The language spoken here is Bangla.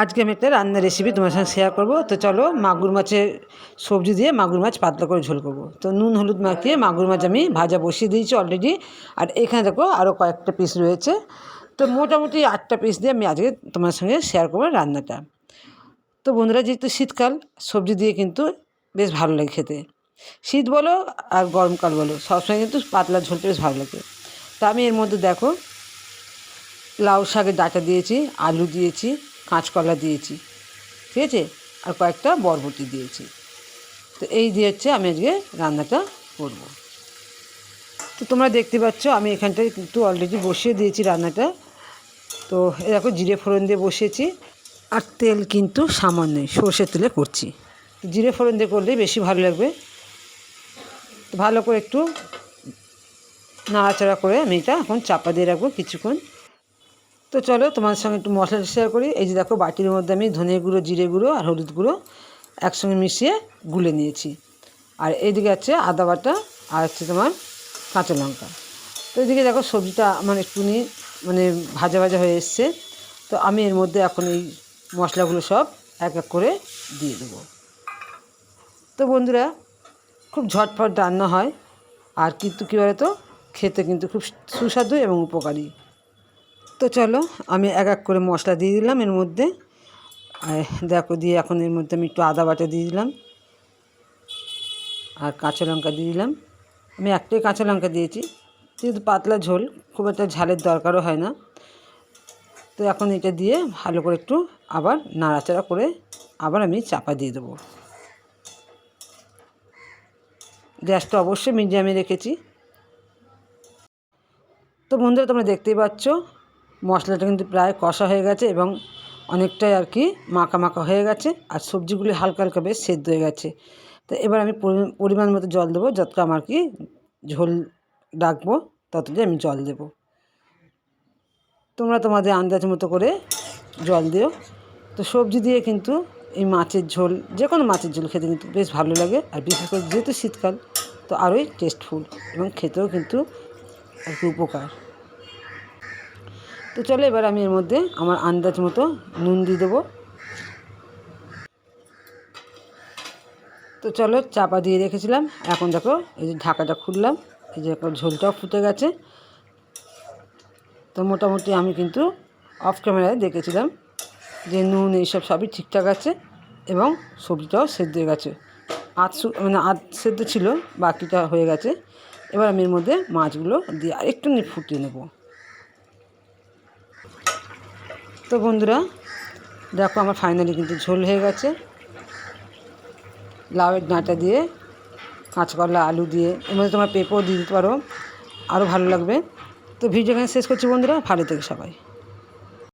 আজকে আমি একটা রান্নার রেসিপি তোমার সঙ্গে শেয়ার করব। তো চলো মাগুর মাছের সবজি দিয়ে মাগুর মাছ পাতলা করে ঝোল করব। তো নুন হলুদ মাখিয়ে মাগুর মাছ আমি ভাজা বসিয়ে দিয়েছি অলরেডি আর এখানে দেখো আরও কয়েকটা পিস রয়েছে। তো মোটামুটি আটটা পিস দিয়ে আমি আজকে তোমার সঙ্গে শেয়ার করব রান্নাটা। তো বন্ধুরা, যেহেতু শীতকাল, সবজি দিয়ে কিন্তু বেশ ভালো লাগে খেতে। শীত বলো আর গরমকাল বলো, সবসময় কিন্তু পাতলা ঝোলটা বেশ ভালো লাগে। তা আমি এর মধ্যে দেখো লাউ শাকের ডাঁটা দিয়েছি, আলু দিয়েছি কাঁচকলা দিয়েছি, ঠিক আছে? আর কয়েকটা বরবটি দিয়েছি। তো এই দিয়ে হচ্ছে আমি আজকে রান্নাটা করব। তো তোমরা দেখতে পাচ্ছ, আমি এখানটায় কিন্তু অলরেডি বসিয়ে দিয়েছি রান্নাটা। তো এরকম জিরে ফোড়ন দিয়ে বসিয়েছি। আর তেল কিন্তু সামান্যই সর্ষের তেলে করছি। জিরে ফোড়ন দিয়ে করলেই বেশি ভালো লাগবে। তো ভালো করে একটু নাড়াচাড়া করে আমি এটা এখন চাপা দিয়ে রাখব কিছুক্ষণ। তো চলো তোমাদের সঙ্গে একটু মশলা শেয়ার করি। এই যে দেখো, বাটির মধ্যে আমি ধনে গুঁড়ো, জিরে গুঁড়ো আর হলুদ গুঁড়ো একসঙ্গে মিশিয়ে গুলে নিয়েছি। আর এইদিকে আছে আদা বাটা আর হচ্ছে তোমার কাঁচা লঙ্কা। তো এদিকে দেখো, সবজিটা আমার একটুখানি মানে ভাজা ভাজা হয়ে এসছে। তো আমি এর মধ্যে এখন এই মশলাগুলো সব এক এক করে দিয়ে দেবো। তো বন্ধুরা, খুব ঝটফট রান্না হয়। আর কিন্তু কী বলে তো খেতে কিন্তু খুব সুস্বাদু এবং উপকারী। তো চলো, আমি এক এক করে মশলা দিয়ে দিলাম এর মধ্যে। দেখো দিয়ে এখন এর মধ্যে আমি একটু আদা বাটা দিয়ে দিলাম আর কাঁচা লঙ্কা দিয়ে দিলাম। আমি একটাই কাঁচা লঙ্কা দিয়েছি, যেহেতু পাতলা ঝোল, খুব একটা ঝালের দরকারও হয় না। তো এখন এটা দিয়ে ভালো করে একটু আবার নাড়াচাড়া করে আবার আমি চাপা দিয়ে দেবো। গ্যাসটা অবশ্যই মিডিয়ামে রেখেছি। তো বন্ধুরা, তোমরা দেখতেই পাচ্ছ মশলাটা কিন্তু প্রায় কষা হয়ে গেছে এবং অনেকটাই আর কি মাখা মাখা হয়ে গেছে আর সবজিগুলি হালকা হালকা বেশ সেদ্ধ হয়ে গেছে। তো এবার আমি পরিমাণ মতো জল দেবো, যতটা আমার কি ঝোল রাখব ততটাই আমি জল দেবো। তোমরা তোমাদের আন্দাজ মতো করে জল দিও। তো সবজি দিয়ে কিন্তু এই মাছের ঝোল যে কোনো মাছের ঝোল খেতে কিন্তু বেশ ভালো লাগে আর বিশেষ করে যেহেতু শীতকাল, তো আরোই টেস্টফুল এবং খেতেও কিন্তু আর কি উপকার। তো চলো এবার আমি এর মধ্যে আমার আন্দাজ মতো নুন দিয়ে দেবো। তো চলো চাপা দিয়ে রেখেছিলাম। এখন দেখো এই যে ঢাকাটা খুললাম, এই যে ঝোলটাও ফুটে গেছে। তো মোটামুটি আমি কিন্তু অফ ক্যামেরায় দেখেছিলাম যে নুন এইসব সবই ঠিকঠাক আছে এবং সবজিটাও সেদ্ধ হয়ে গেছে। আধ মানে আধ সেদ্ধ ছিল, বাকিটা হয়ে গেছে। এবার আমি এর মধ্যে মাছগুলো দিয়ে আরেকটু ফুটিয়ে নেব। তো বন্ধুরা, দেখো আমার ফাইনালি কিন্তু ঝোল হয়ে গেছে। লাউয়ের ডাঁটা দিয়ে, কাঁচকলা, আলু দিয়ে, এর মধ্যে তোমার পেঁপেও দিয়ে দিতে পারো, আরও ভালো লাগবে। তো ভিডিও এখানে শেষ করছি বন্ধুরা, ভালো থেকে সবাই।